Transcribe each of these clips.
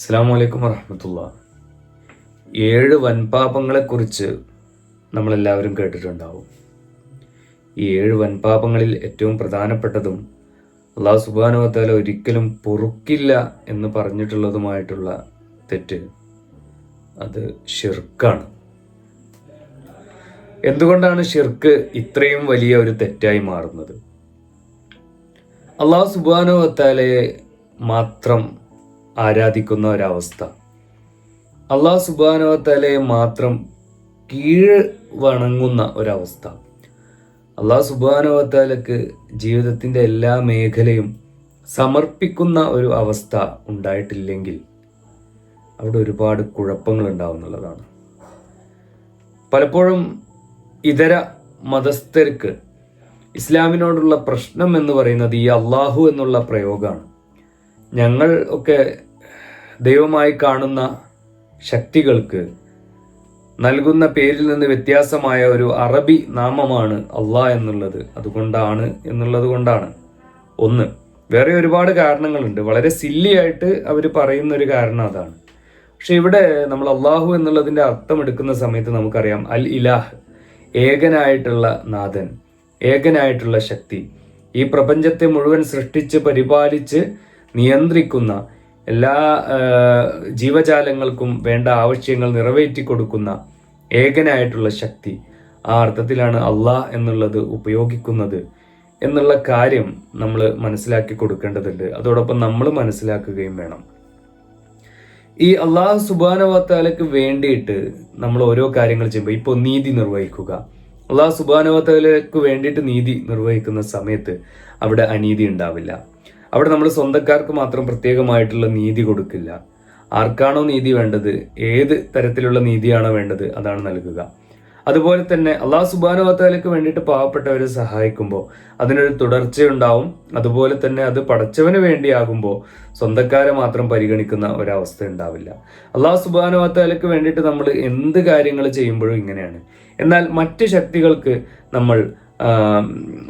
അസ്സാം വലൈക്കും വറഹമത്തുള്ള. ഏഴ് വൻപാപങ്ങളെക്കുറിച്ച് നമ്മളെല്ലാവരും കേട്ടിട്ടുണ്ടാവും. ഈ ഏഴ് വൻപാപങ്ങളിൽ ഏറ്റവും പ്രധാനപ്പെട്ടതും അള്ളാഹു സുബാനുവത്താല ഒരിക്കലും പൊറുക്കില്ല എന്ന് പറഞ്ഞിട്ടുള്ളതുമായിട്ടുള്ള തെറ്റ് അത് ഷിർക്കാണ് എന്തുകൊണ്ടാണ് ഷിർക്ക് ഇത്രയും വലിയ ഒരു തെറ്റായി മാറുന്നത്? അള്ളാഹു സുബാനുവത്താലയെ മാത്രം ആരാധിക്കുന്ന ഒരവസ്ഥ. അള്ളാഹു സുബാനോത്തലയെ മാത്രം കീഴ് വണങ്ങുന്ന ഒരവസ്ഥ. അള്ളാഹു സുബാനുവത്താലക്ക് ജീവിതത്തിന്റെ എല്ലാ മേഖലയും സമർപ്പിക്കുന്ന ഒരു അവസ്ഥ ഉണ്ടായിട്ടില്ലെങ്കിൽ അവിടെ ഒരുപാട് കുഴപ്പങ്ങൾ ഉണ്ടാവുന്നുള്ളതാണ്. പലപ്പോഴും ഇതര മതസ്ഥർക്ക് ഇസ്ലാമിനോടുള്ള പ്രശ്നം എന്ന് പറയുന്നത് ഈ അള്ളാഹു എന്നുള്ള പ്രയോഗമാണ്. ഞങ്ങൾ ഒക്കെ ദൈവമായി കാണുന്ന ശക്തികൾക്ക് നൽകുന്ന പേരിൽ നിന്ന് വ്യത്യാസമായ ഒരു അറബി നാമമാണ് അള്ളാ എന്നുള്ളത്. അതുകൊണ്ടാണ് എന്നുള്ളത് കൊണ്ടാണ്. ഒന്ന് വേറെ ഒരുപാട് കാരണങ്ങളുണ്ട്. വളരെ സില്ലിയായിട്ട് അവർ പറയുന്ന ഒരു കാരണം അതാണ്. പക്ഷെ ഇവിടെ നമ്മൾ അള്ളാഹു എന്നുള്ളതിന്റെ അർത്ഥം എടുക്കുന്ന സമയത്ത് നമുക്കറിയാം അൽ ഇലാഹ് ഏകനായിട്ടുള്ള നാഥൻ ഏകനായിട്ടുള്ള ശക്തി. ഈ പ്രപഞ്ചത്തെ മുഴുവൻ സൃഷ്ടിച്ച് പരിപാലിച്ച് നിയന്ത്രിക്കുന്ന എല്ലാ ജീവജാലങ്ങൾക്കും വേണ്ട ആവശ്യങ്ങൾ നിറവേറ്റി കൊടുക്കുന്ന ഏകനായിട്ടുള്ള ശക്തി ആ അർത്ഥത്തിലാണ് അള്ളാഹ് എന്നുള്ളത് ഉപയോഗിക്കുന്നത് എന്നുള്ള കാര്യം നമ്മൾ മനസ്സിലാക്കി കൊടുക്കേണ്ടതുണ്ട്. അതോടൊപ്പം നമ്മൾ മനസ്സിലാക്കുകയും വേണം. ഈ അള്ളാഹു സുബാനവത്താലയ്ക്ക് വേണ്ടിയിട്ട് നമ്മൾ ഓരോ കാര്യങ്ങൾ ചെയ്യുമ്പോൾ ഇപ്പോൾ നീതി നിർവഹിക്കുക. അള്ളാഹു സുബാനവത്താലയ്ക്ക് വേണ്ടിയിട്ട് നീതി നിർവഹിക്കുന്ന സമയത്ത് അവിടെ അനീതി ഉണ്ടാവില്ല. അവിടെ നമ്മൾ സ്വന്തക്കാർക്ക് മാത്രം പ്രത്യേകമായിട്ടുള്ള നീതി കൊടുക്കില്ല. ആർക്കാണോ നീതി വേണ്ടത്? ഏത് തരത്തിലുള്ള നീതിയാണോ വേണ്ടത്? അതാണ് നൽകുക. അതുപോലെ തന്നെ അള്ളാഹു സുബാനുവത്താലക്ക് വേണ്ടിയിട്ട് പാവപ്പെട്ടവരെ സഹായിക്കുമ്പോൾ അതിനൊരു തുടർച്ചയുണ്ടാവും. അതുപോലെ തന്നെ അത് പടച്ചവന് വേണ്ടിയാകുമ്പോൾ സ്വന്തക്കാരെ മാത്രം പരിഗണിക്കുന്ന ഒരവസ്ഥ ഉണ്ടാവില്ല. അള്ളാഹു സുബാനുവത്താലക്ക് വേണ്ടിയിട്ട് നമ്മൾ എന്ത് കാര്യങ്ങൾ ചെയ്യുമ്പോഴും ഇങ്ങനെയാണ്. എന്നാൽ മറ്റ് ശക്തികൾക്ക് നമ്മൾ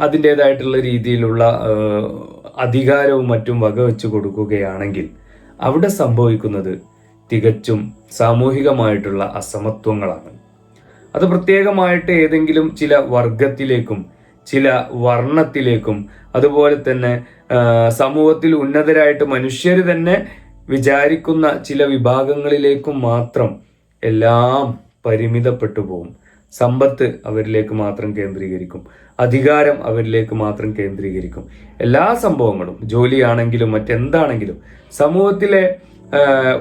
അതിന്റെതായിട്ടുള്ള രീതിയിലുള്ള അധികാരവും മറ്റും വകവെച്ച് കൊടുക്കുകയാണെങ്കിൽ അവിടെ സംഭവിക്കുന്നത് തികച്ചും സാമൂഹികമായിട്ടുള്ള അസമത്വങ്ങളാണ്. അത് പ്രത്യേകമായിട്ട് ഏതെങ്കിലും ചില വർഗത്തിലേക്കും ചില വർണത്തിലേക്കും അതുപോലെ തന്നെ സമൂഹത്തിൽ ഉന്നതരായിട്ട് മനുഷ്യർ തന്നെ വിചാരിക്കുന്ന ചില വിഭാഗങ്ങളിലേക്കും മാത്രം എല്ലാം പരിമിതപ്പെട്ടു പോകും. സമ്പത്ത് അവരിലേക്ക് മാത്രം കേന്ദ്രീകരിക്കും. അധികാരം അവരിലേക്ക് മാത്രം കേന്ദ്രീകരിക്കും. എല്ലാ സംഭവങ്ങളും ജോലിയാണെങ്കിലും മറ്റെന്താണെങ്കിലും സമൂഹത്തിലെ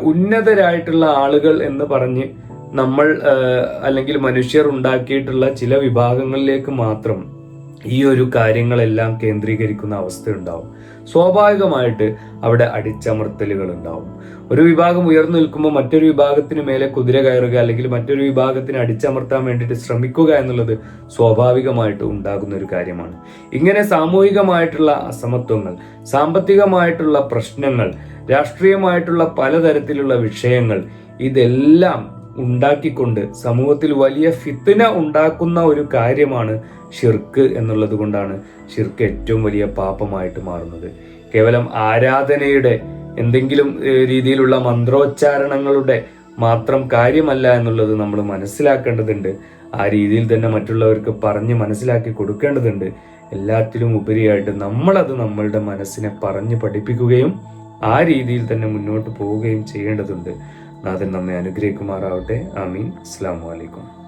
ഉന്നതരായിട്ടുള്ള ആളുകൾ എന്ന് പറഞ്ഞ് നമ്മൾ അല്ലെങ്കിൽ മനുഷ്യർ ഉണ്ടാക്കിയിട്ടുള്ള ചില വിഭാഗങ്ങളിലേക്ക് മാത്രം ഈ ഒരു കാര്യങ്ങളെല്ലാം കേന്ദ്രീകരിക്കുന്ന അവസ്ഥ ഉണ്ടാവും സ്വാഭാവികമായിട്ട് അവിടെ അടിച്ചമർത്തലുകൾ ഉണ്ടാവും ഒരു വിഭാഗം ഉയർന്നു നിൽക്കുമ്പോൾ മറ്റൊരു വിഭാഗത്തിന് മേലെ കുതിര കയറുക അല്ലെങ്കിൽ മറ്റൊരു വിഭാഗത്തിന് അടിച്ചമർത്താൻ വേണ്ടിയിട്ട് ശ്രമിക്കുക എന്നുള്ളത് സ്വാഭാവികമായിട്ട് ഉണ്ടാകുന്ന ഒരു കാര്യമാണ്. ഇങ്ങനെ സാമൂഹികമായിട്ടുള്ള അസമത്വങ്ങൾ സാമ്പത്തികമായിട്ടുള്ള പ്രശ്നങ്ങൾ രാഷ്ട്രീയമായിട്ടുള്ള പലതരത്തിലുള്ള വിഷയങ്ങൾ ഇതെല്ലാം ഉണ്ടാക്കിക്കൊണ്ട് സമൂഹത്തിൽ വലിയ ഫിത്തിന ഉണ്ടാക്കുന്ന ഒരു കാര്യമാണ് ഷിർക്ക് എന്നുള്ളത് കൊണ്ടാണ് ഷിർക്ക് ഏറ്റവും വലിയ പാപമായിട്ട് മാറുന്നത്. കേവലം ആരാധനയുടെ എന്തെങ്കിലും രീതിയിലുള്ള മന്ത്രോച്ചാരണങ്ങളുടെ മാത്രം കാര്യമല്ല എന്നുള്ളത് നമ്മൾ മനസ്സിലാക്കേണ്ടതുണ്ട്. ആ രീതിയിൽ തന്നെ മറ്റുള്ളവർക്ക് പറഞ്ഞ് മനസ്സിലാക്കി കൊടുക്കേണ്ടതുണ്ട്. എല്ലാത്തിലും ഉപരിയായിട്ട് നമ്മളത് നമ്മളുടെ മനസ്സിനെ പറഞ്ഞ് പഠിപ്പിക്കുകയും ആ രീതിയിൽ തന്നെ മുന്നോട്ട് പോവുകയും ചെയ്യേണ്ടതുണ്ട്. നാഥൻ നമ്മെ അനുഗ്രഹിക്കുമാറാവട്ടെ. ആമീൻ. അസ്സാം വലൈക്കും